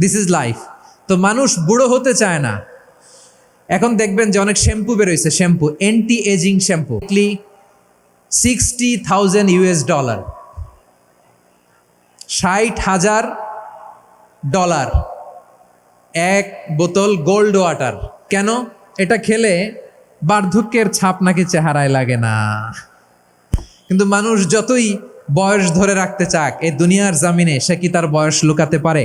This is life তো মানুষ বুড়ো হতে চায় না। এখন দেখবেন যে অনেক shampoo বেরোইছে, shampoo anti aging shampoo sixty thousand US dollar ষাট হাজার ডলার এক বোতল গোল্ড ওয়াটার কেন? এটা খেলে বার্ধক্যের ছাপ নাকি চেহারায় লাগে না। কিন্তু মানুষ যতই বয়স ধরে রাখতে চাক এই দুনিয়ার জামিনে সে কি তার বয়স লুকাতে পারে?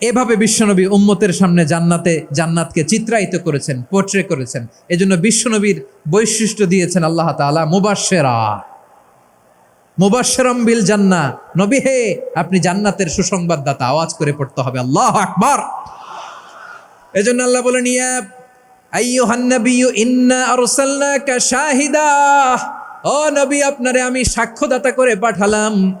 এভাবে বিশ্বনবী উম্মতের সামনে জান্নাতে, জান্নাতকে চিত্রায়িত করেছেন পোট্রে করেছেন। এজন্য বিশ্বনবীর বৈশিষ্ট্য দিয়েছেন আল্লাহ তাআলা মুবাশশেরা। মুবাশশিরাম বিল জান্না নবী হে, আপনি জান্নাতের সুসংবাদদাতা, আওয়াজ করে পড়তে হবে। আল্লাহ আকবার। এজন্য আল্লাহ বলেন ইন্না আপনারে আমি সাক্ষ্যদাতা করে পাঠালাম।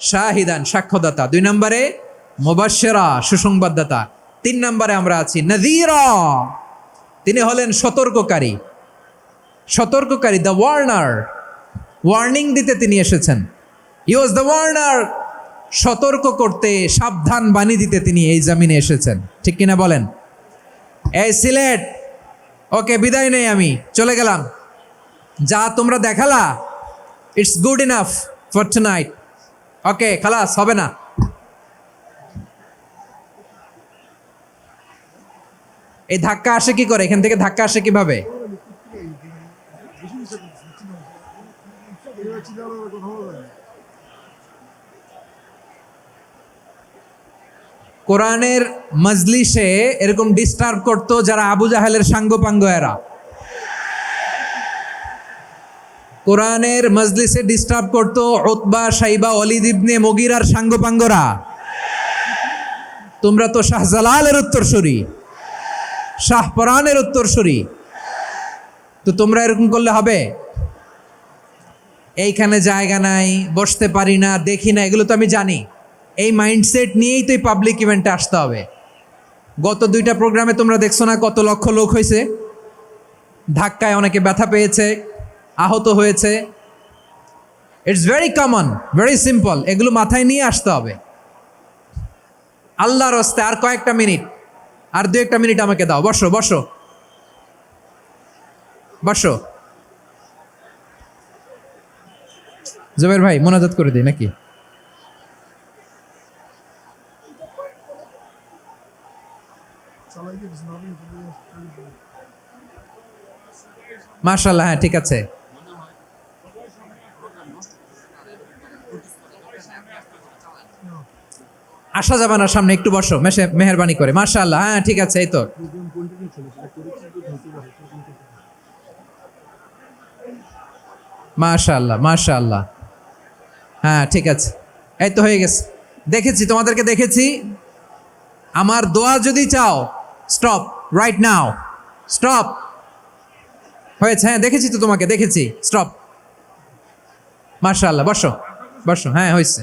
শাহিদান, সাক্ষ্যদাতা। দুই নম্বরে মুবাশশিরা, সুসংবাদদাতা। তিন নম্বরে আমরা আছি নদীরা তিনি হলেন সতর্ককারী। সতর্ককারী, দ্য ওয়ার্নার। ওয়ার্নিং দিতে তিনি এসেছেন। ইউজ দ্য ওয়ার্নার সতর্ক করতে, সাবধান বাণী দিতে তিনি এই জামিনে এসেছেন। ঠিক কিনা বলেন? এই সিলেট, ওকে বিদায় নেই আমি, চলে গেলাম। যা তোমরা দেখালা it's good enough for tonight okay, খালাস, হবে না। এই ধাক্কা আসে কি করে? এখান থেকে ধাক্কা আসে কীভাবে? কোরআনের মজলিসে এরকম ডিস্টার্ব করতো যারা আবু জাহেলের সাঙ্গপাঙ্গ এরা। কোরআনের মজলিসে ডিস্টার্ব করতো ওতবা সাইবা অলিদ ইবনে মগিরার সাঙ্গপাঙ্গরা। তোমরা তো শাহজালালের উত্তরসূরি শাহপরানের উত্তরসূরি। তো তোমরা এরকম করলে হবে? এইখানে জায়গা নাই, বসতে পারি না, দেখি না, এগুলো তো আমি জানি। এই মাইন্ডসেট নিয়েই তো এই পাবলিক ইভেন্টে আসতে হবে। গত দুইটা প্রোগ্রামে তোমরা দেখছ না কত লক্ষ লোক হয়েছে? ধাক্কায় অনেকে ব্যথা পেয়েছে। আহত হয়েছে। It's very common very simple এগুলো মাথায় নিয়ে আসতে হবে। আল্লাহর হস্তে আর কয়েকটা মিনিট। আর দু একটা মিনিট আমাকে দাও। বসো বসো। বসো। জবের ভাই, মোনাজাত করে দিই নাকি? মার্শাল্লাহ হ্যাঁ ঠিক আছে। আসা যাবে না সামনে, একটু বসো, মেশে মেহরবানি করে। মার্শাল্লাহ হ্যাঁ ঠিক আছে, এই তো। মাশাল্লাহ মাশাল্লাহ হ্যাঁ ঠিক আছে। এই তো হয়ে গেছে। দেখেছি, তোমাদেরকে দেখেছি। আমার দোয়া যদি চাও স্টপ রাইট নাও স্টপ হয়েছে হ্যাঁ দেখেছি তো তোমাকে, দেখেছি স্টপ মার্শাল্লাহ বসো বসো হ্যাঁ হয়েছে।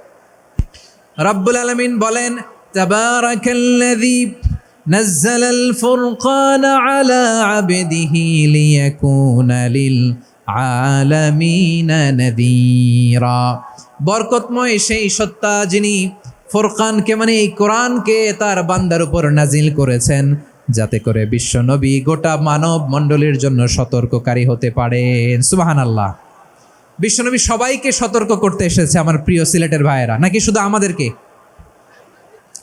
রাব্বুল আলমিন বলেন তাবারাকাল্লাযী نزل الفرقان على عبده ليكون للعالمين نذيرا বরকতময় সেই সত্তা যিনি ফোরকানকে মানে এই কোরআনকে তার বান্দার উপর নাজিল করেছেন যাতে করে বিশ্ব নবী গোটা মানব মণ্ডলীর জন্য সতর্ককারী হতে পারেন সুবাহান আল্লাহ বিশ্বনবী সবাইকে সতর্ক করতে এসেছে আমার প্রিয় সিলেটের ভাইয়েরা। নাকি শুধু আমাদেরকে?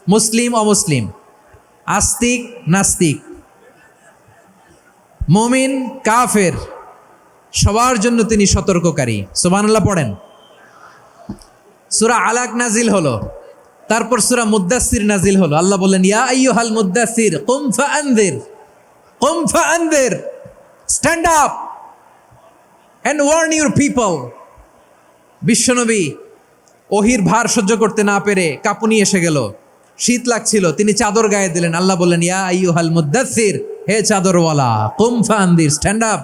মুসলিম, অমুসলিম? আস্তিক, নাস্তিক? মুমিন, কাফের? সবার জন্য তিনি সতর্ককারী। সুবহানাল্লাহ পড়েন। সুরা আলাক নাজিল হলো। তারপর সুরা মুদ্দাসির নাজিল হলো। আল্লাহ বললেন, ইয়া আইয়ুহাল মুদ্দাসির কুম ফাআনদির কুম ফাআনদির, stand up. And warn your people বিশ্বনবী ওহির ভার সহ্য করতে না পেরে কাঁপুনি এসে গেল। শীত লাগছিল, তিনি চাদর গায়ে দিলেন। আল্লাহ বললেন, ইয়া আইয়ুহাল মুদ্দাসির হে চাদরওয়ালা, কুম ফাআনদির স্ট্যান্ড আপ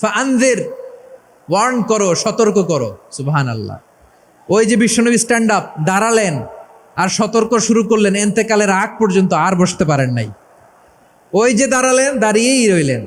ফাআনদির ওয়ার্ন করো, সতর্ক করো। সুবহান আল্লাহ ওই যে বিশ্বনবী স্ট্যান্ড আপ দাঁড়ালেন আর সতর্ক শুরু করলেন। এন্তেকালের আগ পর্যন্ত আর বসতে পারেন নাই। ওই যে দাঁড়ালেন, দাঁড়িয়েই রইলেন।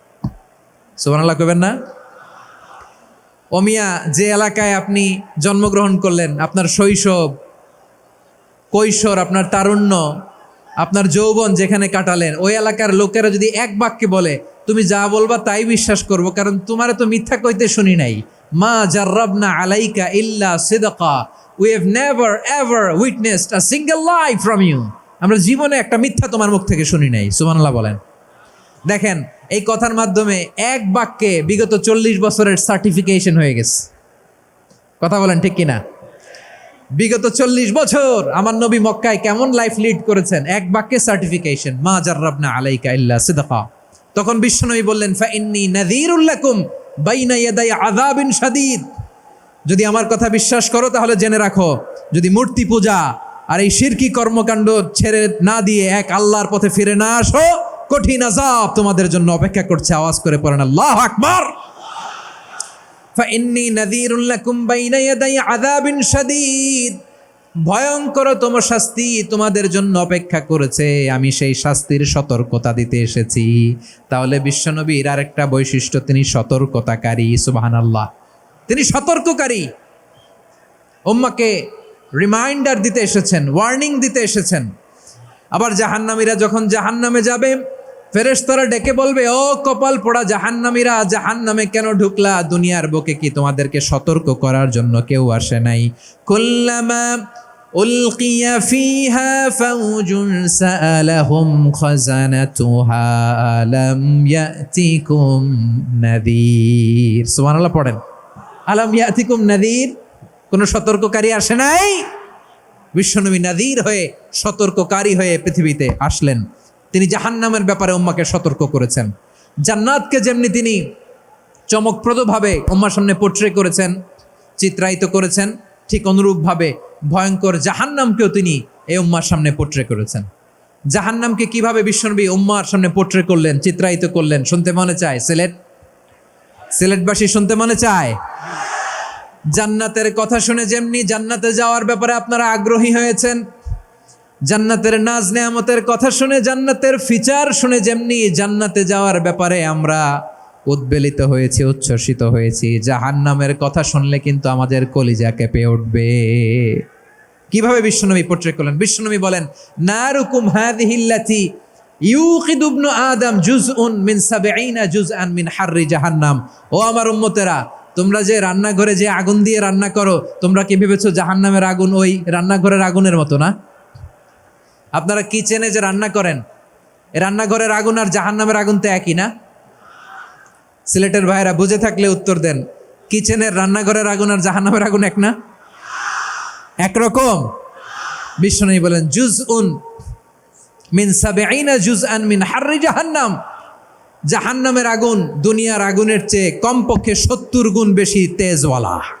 সুবহানাল্লাহ কবেন না? অমিয়া যে এলাকায় আপনি জন্মগ্রহণ করলেন, আপনার শৈশব, কৈশোর, আপনার তারুণ্য, আপনার যৌবন যেখানে কাটালেন, ওই এলাকার লোকেরা যদি এক বাক্যে বলে, তুমি যা বলবা তাই বিশ্বাস করব, কারণ তোমারে তো মিথ্যা কইতে শুনি নাই। মা জার্রাবনা আলাইকা ইল্লা সিদকা। We have never ever witnessed a single life from you আমরা জীবনে একটা মিথ্যা তোমার মুখ থেকে শুনি নাই, সুবহানাল্লাহ বলেন। দেখেন এই কথার মাধ্যমে এক বাক্যে বিগত চল্লিশ বছরের সার্টিফিকেশন হয়ে গেছে। কথা বলেন ঠিক কিনা? বিগত চল্লিশ বছর আমার নবী মক্কায় কেমন লাইফ লিড করেছেন? এক বাক্যে সার্টিফিকেশন মা জার্রাবনা আলাইকা ইল্লা সিদকা। তখন বিশ্বনবী বললেন, ফা ইন্নী নাযীরুল লাকুম বাইনা ইয়াদাই আযাবিন শাদীদ। যদি আমার কথা বিশ্বাস করো, তাহলে জেনে রাখো, যদি মূর্তি পূজা আর এই শিরকি কর্মকাণ্ড ছেড়ে না দিয়ে এক আল্লাহর পথে ফিরে না আসো কঠিন আযাব তোমাদের জন্য অপেক্ষা করছে আওয়াজ করে পড়েন আল্লাহ আকবার فإني نذير لكم بين يدي عذاب شديد ভয়ঙ্করতম শাস্তি তোমাদের জন্য অপেক্ষা করেছে আমি সেই শাস্তির সতর্কতা দিতে এসেছি তাহলে বিশ্বনবীর আরেকটা বৈশিষ্ট্য তিনি সতর্কতাকারী সুবহানাল্লাহ তিনি সতর্ককারী উম্মাকে রিমাইন্ডার দিতে এসেছেন ওয়ার্নিং দিতে এসেছেন আবার জাহান্নামীরা যখন জাহান্নামে যাবে ফেরেশতারা ডেকে বলবে, ও কপাল পোড়া জাহান্নামীরা, জাহান্নামে কেন ঢুকলা? দুনিয়ার বুকে কি তোমাদেরকে সতর্ক করার জন্য কেউ আসে নাই? কুল্লামা উলকিয়া ফিহা ফাউজুন সাআলাহুম খাজানাতুহা আলাম ইয়াতিকুম নাযীর সুবহানাল্লাহ, পড়েন। আলাম ইয়াতিকুম নাযীর কোনো সতর্ককারী আসে নাই? বিশ্বনবী নাদির হয়ে সতর্ককারী হয়ে পৃথিবীতে আসলেন। তিনি জাহান্নামের ব্যাপারে উম্মাকে সতর্ক করেছেন। জান্নাতকে যেমনি তিনি চমকপ্রদভাবে উম্মার সামনে পোট্রে করেছেন, চিত্রায়িত করেছেন, ঠিক অনুরূপভাবে ভয়ঙ্কর জাহান্নামকেও তিনি এই উম্মার সামনে পোট্রে করেছেন। জাহান্নামকে কীভাবে বিশ্বনবী উম্মার সামনে পোট্রে করলেন, চিত্রায়িত করলেন, শুনতে মনে চায়? সিলেট? সিলেটবাসী শুনতে মনে চায়? জান্নাতের কথা শুনে যেমনি জান্নাতে যাওয়ার ব্যাপারে আপনারা আগ্রহী হয়েছেন জান্নাতের নাজ নেয়ামতের কথা শুনে, জান্নাতের ফিচার শুনে যেমনি জান্নাতে যাওয়ার ব্যাপারে আমরা উদ্বেলিত হয়েছি, উচ্ছ্বসিত হয়েছি। জাহান্নামের কথা শুনলে কিন্তু আমাদের কলিজা কেঁপে উঠবে। কীভাবে বিশ্বনবী পোট্রে করলেন? বিশ্বনবী বলেন, নারুকুম হাদিহিল্লাতি ইউকিদু ইবনু আদম জুজউন মিন সাবঈনা জুজআন মিন হাররি জাহান্নাম। ও আমার উম্মতেরা, তোমরা যে রান্নাঘরে যে আগুন দিয়ে রান্না করো, তোমরা কি ভেবেছো জাহান্নামের আগুন ওই রান্নাঘরের আগুনের মতো না? আপনারা কিচেনে যে রান্না করেন? রান্নাঘরের আগুন আর জাহান্নামের আগুন তো একই না? সিলেটের ভাইরা বুঝে থাকলে উত্তর দেন। কিচেনের রান্নাঘরের আগুন আর জাহান্নামের আগুন এক না? একরকম। বিষ্ণু বলেন জুজ উন মিন সাবেইনা জুজ আন মিন হার্রি জাহান্নাম। জাহান্নামের আগুন দুনিয়ার আগুনের চেয়ে কমপক্ষে সত্তর গুণ বেশি তেজওয়ালা।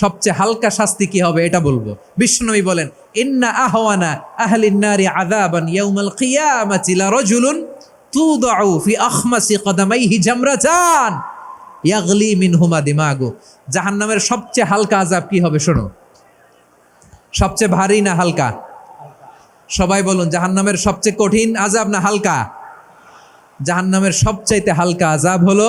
সবচেয়ে হালকা শাস্তি কি হবে এটা বলব। বিশ্বনবী বলেন, ইন্না আহওয়ানা আহলিন নারি আযাবান ইয়াউমাল কিয়ামাতি লা রাজুলুন তুদাউ ফি আখমাসি কদামাইহি জামরাতান ইয়াগলি মিনহুমা দিমাগু। জাহান্নামের সবচেয়ে হালকা আযাব কি হবে শোনো? সবচেয়ে ভারী না হালকা? সবাই বলুন, জাহান্নামের সবচেয়ে কঠিন আজাব না হালকা? জাহান্নামের সবচাইতে হালকা আজাব হলো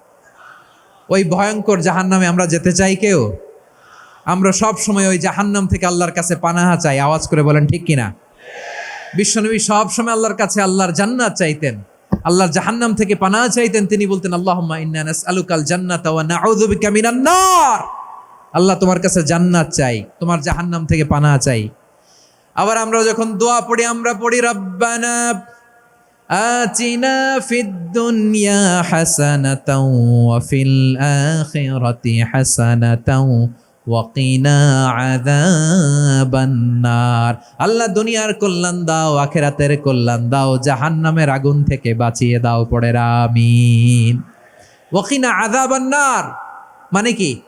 ওই ভয়ঙ্কর জাহান্নামে আমরা যেতে চাই কেউ? আমরা সব সময় ওই জাহান্নাম থেকে আল্লাহর কাছে পানাহা চাই, আওয়াজ করে বলেন, ঠিক কিনা? বিশ্বনবী সব সময় আল্লাহর কাছে আল্লাহর জান্নাত চাইতেন। আল্লাহর জাহান্নাম থেকে পানাহা চাইতেন, তিনি বলতেন, আল্লাহুম্মা আল্লাহ তোমার কাছে জান্নাত চাই, তোমার জাহান্নাম থেকে পানাহা চাই। আবার আমরা যখন দোয়া পড়ি, আমরা পড়ি, রব্বানা আচিনা ফিদ্দুনিয়া হাসানাতাও ওয়া ফিল আখিরাতি হাসানাতাও ওয়াকিনা আযাবান্নার আল্লাহ দুনিয়ার কল্যাণ দাও, আখেরাতের কল্যাণ দাও, জাহান্নামের আগুন থেকে বাঁচিয়ে দাও পড়ে আমিন। ওয়াকিনা আযাবান্নার মানে কি?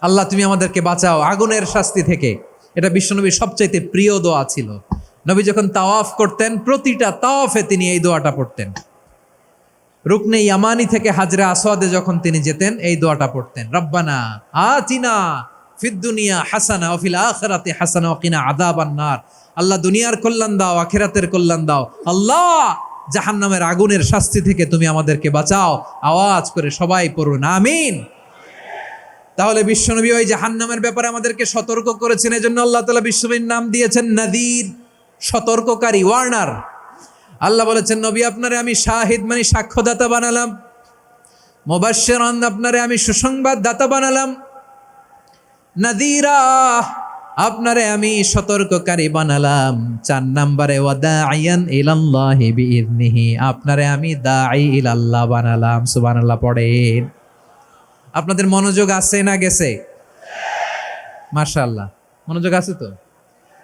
আল্লাহ তুমি আমাদেরকে বাঁচাও, আগুনের শাস্তি থেকে। এটা বিশ্বনবীর সবচাইতে প্রিয় দোয়া ছিল। নবী যখন তাওয়াফ করতেন, প্রতিটা তাওয়াফে তিনি এই দোয়াটা পড়তেন। রুকনে ইয়ামানি থেকে হাজরা আসওয়াদে যখন তিনি যেতেন, এই দোয়াটা পড়তেন। রব্বানা আতিনা ফিদ্দুনিয়া হাসানা ওফিল আখিরাতে হাসানা ওকিনা আযাবান নার। আল্লাহ দুনিয়ার কল্যাণ দাও, আখিরাতের কল্যাণ দাও। আল্লাহ, জাহান্নামের আগুনের শাস্তি থেকে তুমি আমাদেরকে বাঁচাও। আওয়াজ করে সবাই পড়ুন, আমিন। তাহলে বিশ্বনবী ওই জাহান্নামের ব্যাপারে আমাদেরকে সতর্ক করেছেন, এজন্য আল্লাহ তালা বিশ্বনবীর নাম দিয়েছেন, নাদির। সতর্ককারী ওয়ার্নার আল্লাহ বলেছেন, নবী, আপনারে আমি শাহিদ মানে সাক্ষ্যদাতা বানালাম। মোবাশ্বেরান আপনারে আমি সুসংবাদ দাতা বানালাম। নাদিরা, আপনারে আমি সতর্ককারী বানালাম। চার নাম্বারে ওয়াদা আয়ান ইলাল্লাহি বিইذনিহি আপনারে আমি দাঈ ইলাল্লাহ বানালাম। সুবহানাল্লাহ, পড়েন। আপনাদের মনোযোগ আছে না গেছে? মার্শাল্লাহ মনোযোগ আছে তো?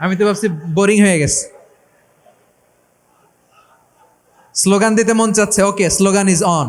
আমি তো ভাবছি বোরিং হয়ে গেছে। স্লোগান দিতে মন চাচ্ছে ওকে স্লোগান ইজ অন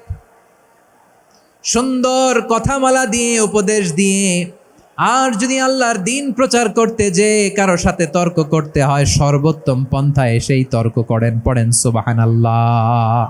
সুন্দর কথামালা দিয়ে, উপদেশ দিয়ে, আর যদি আল্লাহর দিন প্রচার করতে যে কারও সাথে তর্ক করতে হয়, সর্বোত্তম পন্থায় সেই তর্ক করেন, পড়েন সুবাহান আল্লাহ